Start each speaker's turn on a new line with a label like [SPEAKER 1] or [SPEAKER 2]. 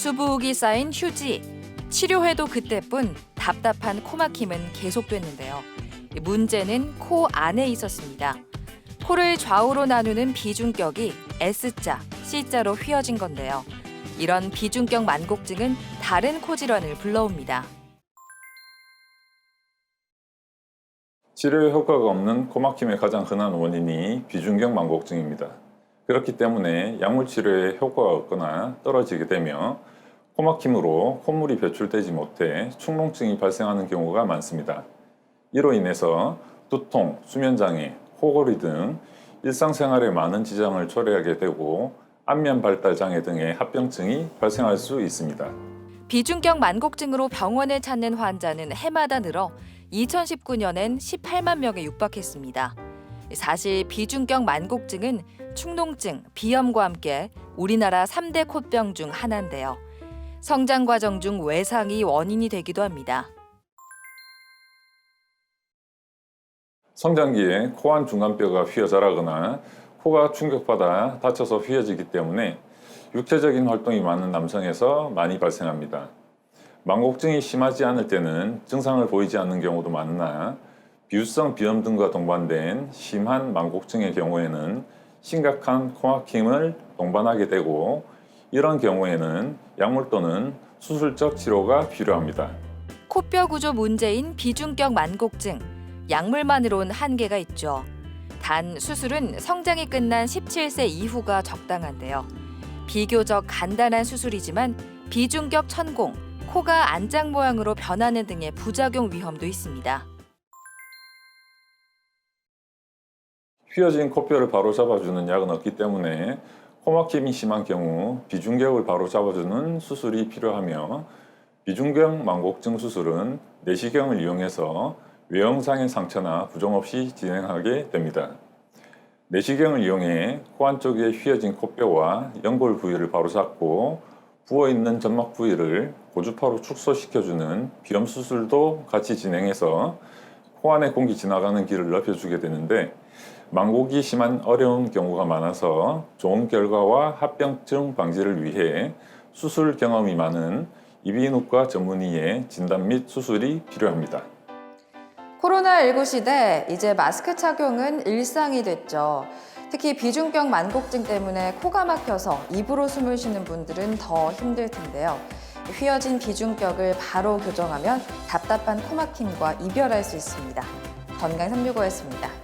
[SPEAKER 1] 수북이 쌓인 휴지. 치료해도 그때뿐 답답한 코막힘은 계속됐는데요. 문제는 코 안에 있었습니다. 코를 좌우로 나누는 비중격이 S자, C자로 휘어진 건데요. 이런 비중격 만곡증은 다른 코 질환을 불러옵니다.
[SPEAKER 2] 치료에 효과가 없는 코막힘의 가장 흔한 원인이 비중격 만곡증입니다. 그렇기 때문에 약물 치료에 효과가 없거나 떨어지게 되며 코막힘으로 콧물이 배출되지 못해 축농증이 발생하는 경우가 많습니다. 이로 인해서 두통, 수면장애, 코골이 등 일상생활에 많은 지장을 초래하게 되고 안면 발달 장애 등의 합병증이 발생할 수 있습니다.
[SPEAKER 1] 비중격 만곡증으로 병원을 찾는 환자는 해마다 늘어 2019년엔 18만 명에 육박했습니다. 사실 비중격 만곡증은 축농증, 비염과 함께 우리나라 3대 콧병 중 하나인데요. 성장 과정 중 외상이 원인이 되기도 합니다.
[SPEAKER 2] 성장기에 코안 중간뼈가 휘어 자라거나 코가 충격받아 다쳐서 휘어지기 때문에 육체적인 활동이 많은 남성에서 많이 발생합니다. 만곡증이 심하지 않을 때는 증상을 보이지 않는 경우도 많으나 비유성 비염 등과 동반된 심한 만곡증의 경우에는 심각한 코막힘을 동반하게 되고 이런 경우에는 약물 또는 수술적 치료가 필요합니다.
[SPEAKER 1] 코뼈 구조 문제인 비중격 만곡증. 약물만으론 한계가 있죠. 단 수술은 성장이 끝난 17세 이후가 적당한데요. 비교적 간단한 수술이지만 비중격 천공, 코가 안장 모양으로 변하는 등의 부작용 위험도 있습니다.
[SPEAKER 2] 휘어진 코뼈를 바로 잡아주는 약은 없기 때문에 코막힘이 심한 경우 비중격을 바로 잡아주는 수술이 필요하며 비중격 만곡증 수술은 내시경을 이용해서 외형상의 상처나 부종 없이 진행하게 됩니다. 내시경을 이용해 코 안쪽에 휘어진 코뼈와 연골 부위를 바로잡고 부어있는 점막 부위를 고주파로 축소시켜주는 비염 수술도 같이 진행해서 코 안에 공기 지나가는 길을 넓혀주게 되는데 만곡이 심한 어려운 경우가 많아서 좋은 결과와 합병증 방지를 위해 수술 경험이 많은 이비인후과 전문의의 진단 및 수술이 필요합니다.
[SPEAKER 1] 코로나19 시대 이제 마스크 착용은 일상이 됐죠. 특히 비중격 만곡증 때문에 코가 막혀서 입으로 숨을 쉬는 분들은 더 힘들 텐데요. 휘어진 비중격을 바로 교정하면 답답한 코막힘과 이별할 수 있습니다. 건강 365였습니다.